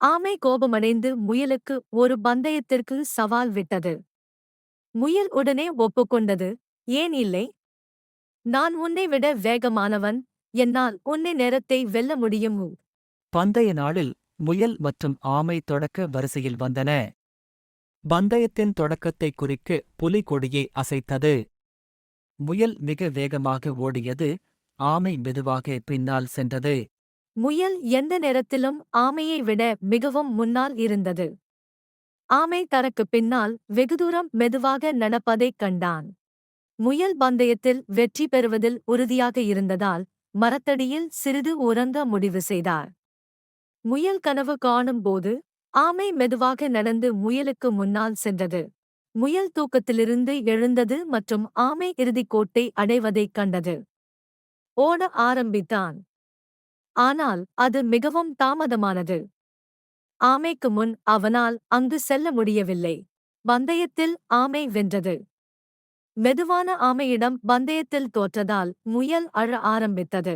ஆமை கோபமடைந்து முயலுக்கு ஒரு பந்தயத்திற்கு சவால் விட்டது. முயல் உடனே ஒப்புக்கொண்டது ஏன் இல்லை? நான் உன்னை விட வேகமானவன். என்னால் உன்னை நேரத்தை வெல்ல முடியும்? பந்தய நாளில் முயல் மற்றும் ஆமை தொடக்க வரிசையில் வந்தன. பந்தயத்தின் தொடக்கத்தை குறிக்க புலி கொடியை அசைத்தது. முயல் மிக வேகமாக ஓடியது ஆமை மெதுவாக பின்னால் சென்றது. முயல் எந்த நேரத்திலும் ஆமையை விட மிகவும் முன்னால் இருந்தது. ஆமை தனக்கு பின்னால் வெகு தூரம் மெதுவாக நடப்பதைக் கண்டான். முயல் பந்தயத்தில் வெற்றி பெறுவதில் உறுதியாக இருந்ததால் மரத்தடியில் சிறிது உறங்க முடிவு செய்தார். முயல் கனவு காணும்போது ஆமை மெதுவாக நடந்து முயலுக்கு முன்னால் சென்றது. முயல் தூக்கத்திலிருந்து எழுந்தது மற்றும் ஆமை இறுதிக் கோட்டை அடைவதைக் கண்டது. ஓட ஆரம்பித்தான். ஆனால் அது மிகவும் தாமதமானது. ஆமைக்கு முன் அவனால் அங்கு செல்ல முடியவில்லை. பந்தயத்தில் ஆமை வென்றது. மெதுவான ஆமையிடம் பந்தயத்தில் தோற்றதால் முயல் அழ ஆரம்பித்தது.